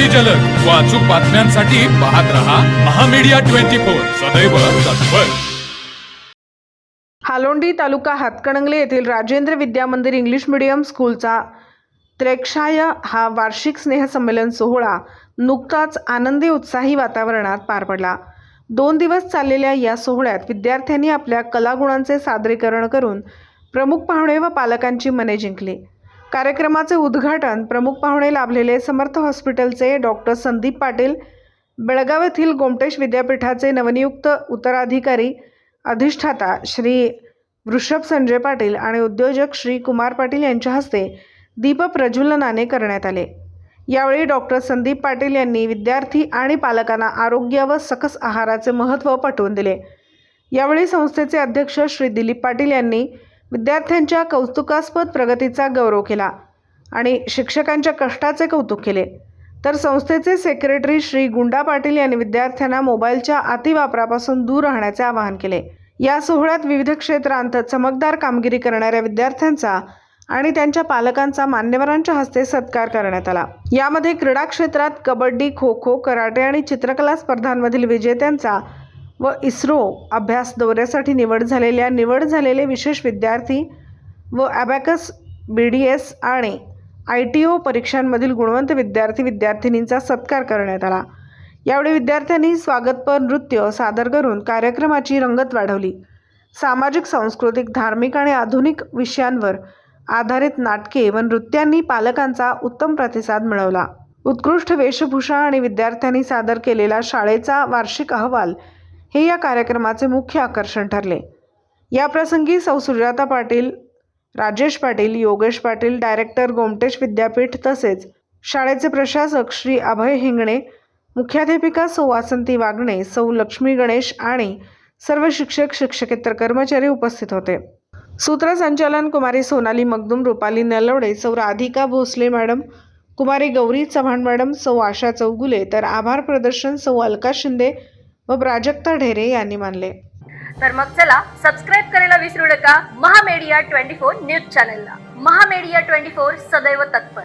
अगदी जलद. व अचूक बातम्यांसाठी पाहत रहा महामीडिया ट्वेंटी फोर. सदैव तत्पर. हालोंडी तालुका हातकणंगले येथील राजेंद्र विद्या मंदिर इंग्लिश मीडियम स्कूलचा त्रेक्षाय हा वार्षिक स्नेहसंमेलन सोहळा नुकताच आनंदी उत्साही वातावरणात पार पडला. दोन दिवस चाललेल्या या सोहळ्यात विद्यार्थ्यांनी आपल्या कलागुणांचे सादरीकरण करून प्रमुख पाहुणे व पालकांची मने जिंकली. कार्यक्रमाचे उद्घाटन प्रमुख पाहुणे लाभलेले समर्थ हॉस्पिटलचे डॉक्टर संदीप पाटील बेळगाव येथील गोमटेश विद्यापीठाचे नवनियुक्त उत्तराधिकारी अधिष्ठाता श्री वृषभ संजय पाटील आणि उद्योजक श्री कुमार पाटील यांच्या हस्ते दीप प्रज्वलनाने करण्यात आले. यावेळी डॉक्टर संदीप पाटील यांनी विद्यार्थी आणि पालकांना आरोग्य व सकस आहाराचे महत्त्व पटवून दिले. यावेळी संस्थेचे अध्यक्ष श्री दिलीप पाटील यांनी विद्यार्थ्यांच्या कौतुकास्पद प्रगतीचा गौरव केला आणि शिक्षकांच्या कष्टाचे कौतुक केले. तर संस्थेचे सेक्रेटरी श्री गुंडा पाटील यांनी विद्यार्थ्यांना मोबाईलच्या अतिवापरापासून दूर राहण्याचे आवाहन केले. या सोहळ्यात विविध क्षेत्रांत चमकदार कामगिरी करणाऱ्या विद्यार्थ्यांचा आणि त्यांच्या पालकांचा मान्यवरांच्या हस्ते सत्कार करण्यात आला. यामध्ये क्रीडा क्षेत्रात कबड्डी खो खो कराटे आणि चित्रकला स्पर्धांमधील विजेत्यांचा व इस्रो अभ्यास दौऱ्यासाठी निवड झालेल्या निवड झालेले विशेष विद्यार्थी व ॲबॅकस बी डी एस आणि आय टी ओ परीक्षांमधील गुणवंत विद्यार्थी विद्यार्थिनींचा सत्कार करण्यात आला. यावेळी विद्यार्थ्यांनी स्वागतपर नृत्य सादर करून कार्यक्रमाची रंगत वाढवली. सामाजिक सांस्कृतिक धार्मिक आणि आधुनिक विषयांवर आधारित नाटके व नृत्यांनी पालकांचा उत्तम प्रतिसाद मिळवला. उत्कृष्ट वेशभूषा आणि विद्यार्थ्यांनी सादर केलेला शाळेचा वार्षिक अहवाल हे या कार्यक्रमाचे मुख्य आकर्षण ठरले. याप्रसंगी सौ. सुजाता पाटील राजेश पाटील योगेश पाटील डायरेक्टर गोमटेश विद्यापीठ तसेच शाळेचे प्रशासक श्री अभय हिंगणे मुख्याध्यापिका सौ. वासंती वागणे सौ. लक्ष्मी गणेश आणि सर्व शिक्षक शिक्षकेतर कर्मचारी उपस्थित होते. सूत्रसंचालन कुमारी सोनाली मगदूम रुपाली नलवडे सौ. राधिका भोसले मॅडम कुमारी गौरी चव्हाण मॅडम सौ. आशा चौगुले तर आभार प्रदर्शन सौ. अलका शिंदे व प्राजक्ता ढेरे यांनी मानले. तर मग चला सबस्क्राईब करायला विसरू नका. महामेडिया ट्वेंटी फोर न्यूज चॅनलला. महामेडिया ट्वेंटी फोर सदैव तत्पर.